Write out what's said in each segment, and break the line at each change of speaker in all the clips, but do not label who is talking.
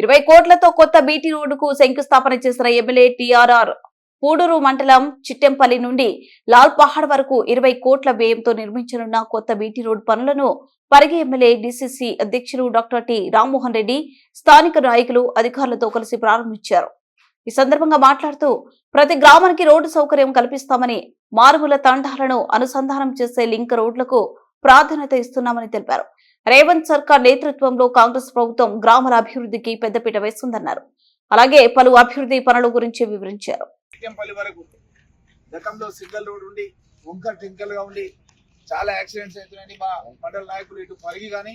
ఇరవై కోట్లతో కొత్త బీటీ రోడ్డుకు శంకుస్థాపన చేసిన ఎమ్మెల్యే టీఆర్ఆర్ పూడూరు మండలం చిట్టెంపల్లి నుండి లాల్ పహాడ్ వరకు ఇరవై కోట్ల వ్యయంతో నిర్మించనున్న కొత్త బీటీ రోడ్ పనులను పరిగి ఎమ్మెల్యే డిసిసి అధ్యక్షులు డాక్టర్ టి రామ్మోహన్ రెడ్డి స్థానిక నాయకులు అధికారులతో కలిసి ప్రారంభించారు. ఈ సందర్భంగా మాట్లాడుతూ ప్రతి గ్రామానికి రోడ్డు సౌకర్యం కల్పిస్తామని మారుమూల తండాలను అనుసంధానం చేసే లింక్ రోడ్లకు ప్రాధాన్యత ఇస్తున్నామని తెలిపారు. రేవంత్ సర్కార్ నేతృత్వంలో కాంగ్రెస్ ప్రభుత్వం గ్రామాల అభివృద్ధికి పెద్దపీట వేస్తుందన్నారు. అలాగే పలు అభివృద్ధి పనుల గురించి వివరించారు.
గతంలో సింగల్ రోడ్ ఉండి వంకర్ టింకల్ ఉండి చాలా యాక్సిడెంట్స్ అవుతున్నాయని మా మండల నాయకులు ఇటు పరిగి కానీ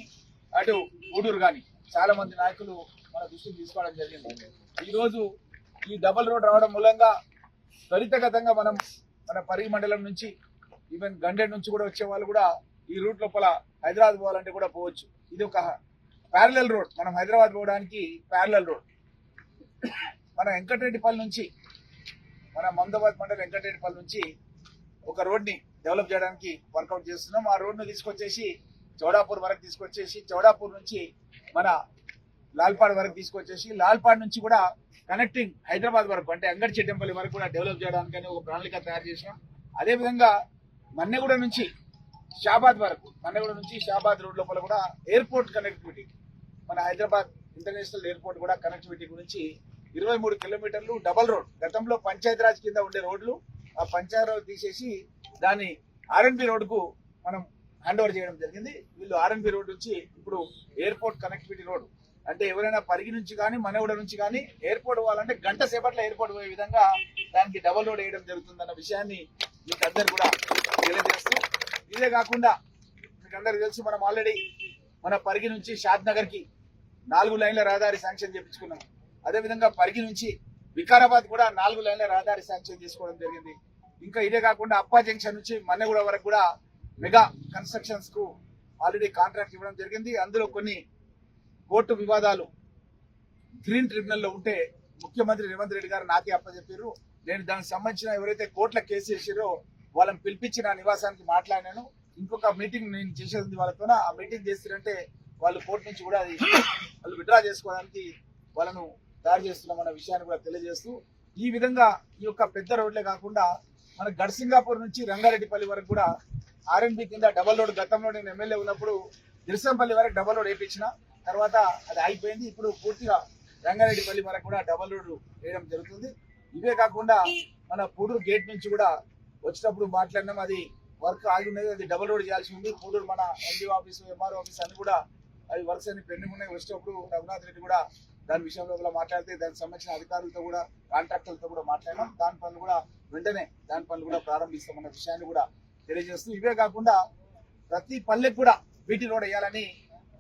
అటు ఊడూరు కానీ చాలా మంది నాయకులు మన దృష్టికి తీసుకోవడం జరిగింది. ఈ రోజు ఈ డబల్ రోడ్ రావడం మూలంగా త్వరితగతంగా మనం మన పరిగి మండలం నుంచి ఈవెన్ గండెడ్ నుంచి కూడా వచ్చే వాళ్ళు కూడా ఈ రూట్ లోపల హైదరాబాద్ పోవాలంటే కూడా పోవచ్చు. ఇది ఒక ప్యారలల్ రోడ్ మనం హైదరాబాద్ పోవడానికి ప్యారలల్ రోడ్ మన వెంకటరెడ్డిపల్లి నుంచి మన మహమ్మదాబాద్ మండలం వెంకటరెడ్డిపల్లి నుంచి ఒక రోడ్ని డెవలప్ చేయడానికి వర్కౌట్ చేస్తున్నాం. ఆ రోడ్ను తీసుకొచ్చేసి చౌడాపూర్ వరకు తీసుకొచ్చేసి చౌడాపూర్ నుంచి మన లాల్పాడ్ వరకు తీసుకొచ్చేసి లాల్పాడ్ నుంచి కూడా కనెక్టింగ్ హైదరాబాద్ వరకు అంటే అంగడి చెట్టంపల్లి వరకు కూడా డెవలప్ చేయడానికని ఒక ప్రణాళిక తయారు చేసినాం. అదేవిధంగా మన్నెగూడ నుంచి షాబాద్ వరకు మన్నెగూడ నుంచి షాబాద్ రోడ్ లోపల కూడా ఎయిర్పోర్ట్ కనెక్టివిటీ. మన హైదరాబాద్ ఇంటర్నేషనల్ ఎయిర్పోర్ట్ కూడా కనెక్టివిటీ గురించి ఇరవై మూడు కిలోమీటర్లు డబల్ రోడ్ గతంలో పంచాయతీరాజ్ కింద ఉండే రోడ్లు ఆ పంచాయతీ రోడ్ తీసేసి దాన్ని ఆర్ఎన్బి రోడ్కు మనం హ్యాండ్ ఓవర్ చేయడం జరిగింది. వీళ్ళు ఆర్ఎన్బి రోడ్ నుంచి ఇప్పుడు ఎయిర్పోర్ట్ కనెక్టివిటీ రోడ్. అంటే ఎవరైనా పరిగి నుంచి కానీ మనగూడ నుంచి కానీ ఎయిర్పోర్ట్ పోవాలంటే గంట సేపట్లో ఎయిర్పోర్ట్ పోయే విధంగా దానికి డబల్ రోడ్ వేయడం జరుగుతుందన్న విషయాన్ని మీకు అందరు కూడా తెలియజేస్తూ ఇదే కాకుండా మీకు అందరికి తెలుసు మనం ఆల్రెడీ మన పరిగి నుంచి షాద్ నగర్కి నాలుగు లైన్ల రహదారి శాంక్షన్ చేపించుకున్నాం అదేవిధంగా పరిగి నుంచి వికారాబాద్ కూడా నాలుగు లైన్ల రహదారి శాంక్షన్ చేసుకోవడం జరిగింది. ఇంకా ఇదే కాకుండా అప్పా జంక్షన్ నుంచి మన్నెగూడ వరకు కూడా మెగా కన్స్ట్రక్షన్స్కు ఆల్రెడీ కాంట్రాక్ట్ ఇవ్వడం జరిగింది. అందులో కొన్ని కోర్టు వివాదాలు గ్రీన్ ట్రిబ్యునల్లో ఉంటే ముఖ్యమంత్రి రేవంత్ రెడ్డి గారు నాకే అప్పచెప్పారు నేను దానికి సంబంధించిన ఎవరైతే కోర్టుల కేసు చేసారో వాళ్ళని పిలిపించి నా నివాసానికి మాట్లాడినాను. ఇంకొక మీటింగ్ నేను చేసేది వాళ్ళతో ఆ మీటింగ్ చేస్తారంటే వాళ్ళు కోర్టు నుంచి కూడా అది వాళ్ళు విడ్రా చేసుకోవడానికి వాళ్ళను తయారు చేస్తున్నామన్న విషయాన్ని కూడా తెలియజేస్తూ ఈ విధంగా ఈ యొక్క పెద్ద రోడ్లే కాకుండా మన గడ్సింగాపూర్ నుంచి రంగారెడ్డిపల్లి వరకు కూడా ఆర్ఎన్బి కింద డబల్ రోడ్ గతంలో నేను ఎమ్మెల్యే ఉన్నప్పుడు దిర్సంపల్లి వరకు డబల్ రోడ్ వేయించిన తర్వాత అది అయిపోయింది. ఇప్పుడు పూర్తిగా రంగారెడ్డిపల్లి వరకు కూడా డబల్ రోడ్ వేయడం జరుగుతుంది. ఇవే కాకుండా మన పూడూరు గేట్ నుంచి కూడా వచ్చినప్పుడు మాట్లాడినాం అది వర్క్ ఆగి ఉన్నది అది డబల్ రోడ్ చేయాల్సి ఉంది. పూడూరు మన ఎండి ఆఫీస్ ఎంఆర్ఓ ఆఫీస్ అన్ని కూడా అవి వర్క్స్ అన్ని పెండింగ్ ఉన్నాయి. వచ్చినప్పుడు రఘునాథ్ రెడ్డి కూడా దాని విషయంలో కూడా మాట్లాడితే దానికి సంబంధించిన అధికారులతో కూడా కాంట్రాక్టర్లతో కూడా మాట్లాడినాం. దాని పనులు కూడా వెంటనే దాని పనులు కూడా ప్రారంభిస్తామన్న విషయాన్ని కూడా తెలియజేస్తూ ఇవే కాకుండా ప్రతి పల్లెకు కూడా బీటీ రోడ్ వేయాలని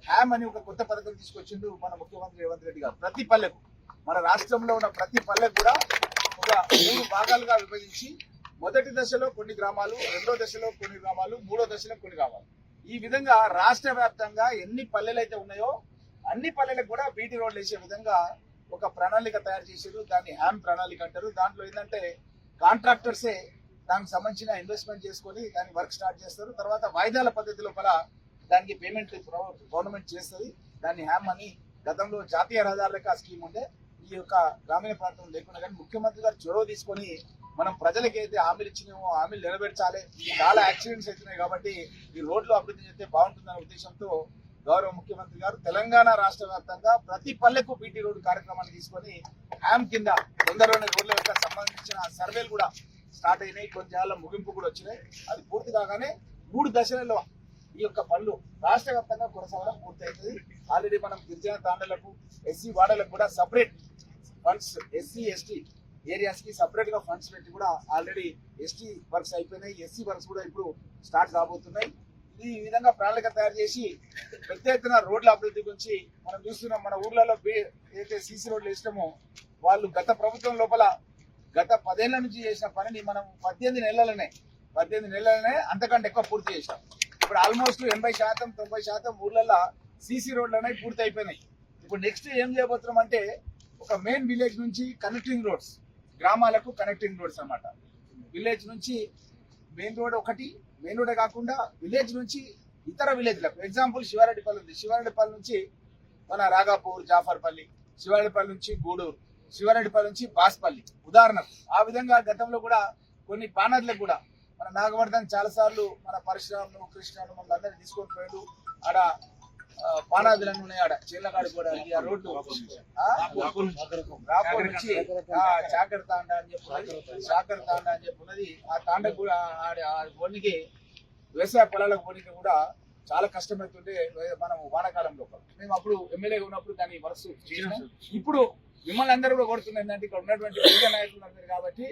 హ్యామ్ అని ఒక కొత్త పథకం తీసుకొచ్చిండు మన ముఖ్యమంత్రి రేవంత్ రెడ్డి గారు. ప్రతి పల్లెకు మన రాష్ట్రంలో ఉన్న ప్రతి పల్లెకు కూడా ఒక మూడు భాగాలుగా విభజించి మొదటి దశలో కొన్ని గ్రామాలు రెండో దశలో కొన్ని గ్రామాలు మూడో దశలో కొన్ని గ్రామాలు. ఈ విధంగా రాష్ట్ర వ్యాప్తంగా ఎన్ని పల్లెలు అయితే ఉన్నాయో అన్ని పల్లెలకు కూడా బీటీ రోడ్లు వేసే విధంగా ఒక ప్రణాళిక తయారు చేశారు. దాన్ని హ్యామ్ ప్రణాళిక అంటారు. దాంట్లో ఏంటంటే కాంట్రాక్టర్సే దానికి సంబంధించిన ఇన్వెస్ట్మెంట్ చేసుకొని దాన్ని వర్క్ స్టార్ట్ చేస్తారు. తర్వాత వాయిదాల పద్ధతి లోపల దానికి పేమెంట్ గవర్నమెంట్ చేస్తుంది. దాన్ని హ్యామ్ అని గతంలో జాతీయ రహదారులకు ఆ స్కీమ్ ఉండే. ఈ యొక్క గ్రామీణ ప్రాంతం లేకుండా కానీ ముఖ్యమంత్రి గారు చొరవ తీసుకొని మనం ప్రజలకి అయితే హామీలు ఇచ్చినామో హామీలు నెరవేర్చాలి. చాలా యాక్సిడెంట్స్ అవుతున్నాయి కాబట్టి ఈ రోడ్లు అభివృద్ధి చేస్తే బాగుంటుందనే ఉద్దేశంతో గౌరవ ముఖ్యమంత్రి గారు తెలంగాణ రాష్ట్ర వ్యాప్తంగా ప్రతి పల్లెకు బీటీ రోడ్డు కార్యక్రమాన్ని తీసుకొని హ్యామ్ కింద తొందరలోనే రోడ్ల యొక్క సంబంధించిన సర్వేలు కూడా స్టార్ట్ అయినాయి. కొన్ని చాలా ముగింపు కూడా వచ్చినాయి. అది పూర్తి కాగానే మూడు దశలలో ఈ యొక్క పనులు రాష్ట్ర వ్యాప్తంగా కొనసాగడం పూర్తవుతుంది ఆల్రెడీ మనం గిరిజన తాండలకు ఎస్సీ వాడలకు కూడా సపరేట్ ఫండ్స్ ఎస్సీ ఎస్టీ ఏరియాస్కి సపరేట్గా ఫండ్స్ పెట్టి కూడా ఆల్రెడీ ఎస్టీ వర్క్స్ అయిపోయినాయి. ఎస్సీ వర్క్స్ కూడా ఇప్పుడు స్టార్ట్ కాబోతున్నాయి. ఈ విధంగా ప్రణాళిక తయారు చేసి పెద్ద ఎత్తున రోడ్ల అభివృద్ధి గురించి మనం చూస్తున్నాం. మన ఊర్లలో ఏదైతే సీసీ రోడ్లు వేసినామో వాళ్ళు గత ప్రభుత్వం లోపల గత పదేళ్ళ నుంచి చేసిన పనిని మనం పద్దెనిమిది నెలలనే పద్దెనిమిది నెలలనే అంతకంటే ఎక్కువ పూర్తి చేశాం ఇప్పుడు ఆల్మోస్ట్ ఎనభై శాతం తొంభై శాతం ఊర్లలో సీసీ రోడ్లు అనేవి పూర్తి అయిపోయినాయి ఇప్పుడు నెక్స్ట్ ఏం చేయబోతున్నాం అంటే ఒక మెయిన్ విలేజ్ నుంచి కనెక్టింగ్ రోడ్స్ గ్రామాలకు కనెక్టింగ్ రోడ్స్ అన్నమాట. విలేజ్ నుంచి మెయిన్ రోడ్ ఒకటి మెయిన్ రోడ్ కాకుండా విలేజ్ నుంచి ఇతర విలేజ్లకు ఎగ్జాంపుల్ శివారెడ్డిపల్లి ఉంది. శివారెడ్డిపల్లి నుంచి మన రాగాపూర్ జాఫర్పల్లి శివారెడ్డిపల్లి నుంచి గూడూరు శివారెడ్డిపల్లి నుంచి బాస్పల్లి. ఉదాహరణకు ఆ విధంగా గతంలో కూడా కొన్ని బాణర్లకు కూడా మన నాగవర్ధన్ చాలాసార్లు మన పరశురాములు కృష్ణను మమ్మల్ని అందరినీ తీసుకొని పోయాడు. ఆడ పానాదులన్నీ ఉన్నాయి ఆడ. చీలకాడు కూడా ఆ రోడ్డు. రాపూర్ నుంచి చాకర్ తాండ అని చెప్పున్నది చాకర్ తాండ అని చెప్పున్నది ఆ తాండ కూడా ఆడ బొనికి వ్యవసాయ పొలాలకు పోనీకి కూడా చాలా కష్టమవుతుంటే మనం వానాకాలంలో లోపల మేము అప్పుడు ఎమ్మెల్యేగా ఉన్నప్పుడు దాన్ని వరుస ఇప్పుడు మిమ్మల్ని అందరూ కూడా కోరుతున్నది ఏంటంటే ఇక్కడ ఉన్నటువంటి ప్రజా నాయకులు ఉన్నారు కాబట్టి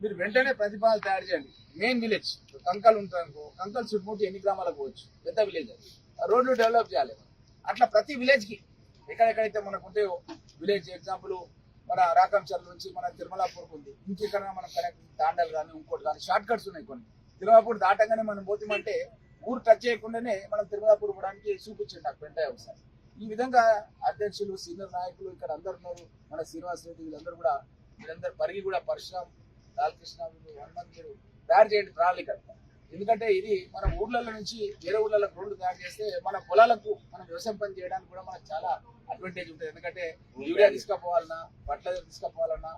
మీరు వెంటనే ప్రతిపాదన తయారు చేయండి. Main village. కంకల్ ఉంటుంది కంకల్ చుట్టుముట్టు ఎన్ని గ్రామాలకు పోవచ్చు? పెద్ద విలేజ్ ఆ రోడ్లు డెవలప్ చేయాలి అట్లా ప్రతి విలేజ్కి ఎక్కడెక్కడైతే మనకు ఉంటాయో విలేజ్ ఎగ్జాంపుల్ మన రాకంచర్ల నుంచి మన తిరుమలాపూర్కి ఉంది. ఇంకెక్కడ మనం కనెక్ట్ తాండలు కానీ ఇంకోటి కానీ షార్ట్ కట్స్ ఉన్నాయి కొన్ని. తిరుమలాపూర్ దాటంగానే మనం పోతామంటే ఊరు టచ్ చేయకుండానే మనం తిరుమలాపూర్ పోవడానికి చూపించండి నాకు పెంట ఒకసారి. ఈ విధంగా అధ్యక్షులు సీనియర్ నాయకులు ఇక్కడ అందరు ఉన్నారు. మన శ్రీనివాస్ రెడ్డి వీళ్ళందరూ కూడా వీళ్ళందరూ పరిగి కూడా పరశురామ్ లాలకృష్ణ వీళ్ళు హనుమంత్ మీరు తయారు చేయండి ప్రణాళిక ఎందుకంటే ఇది మన ఊర్లలో నుంచి వేరే ఊర్లలో రోడ్లు తయారు చేస్తే మన పొలాలకు మనం వ్యవసాయం పని చేయడానికి కూడా మనకు చాలా అడ్వాంటేజ్ ఉంటుంది. ఎందుకంటే యూరియా తీసుకుపోవాలన్నా బట్టలు తీసుకుపోవాలన్నా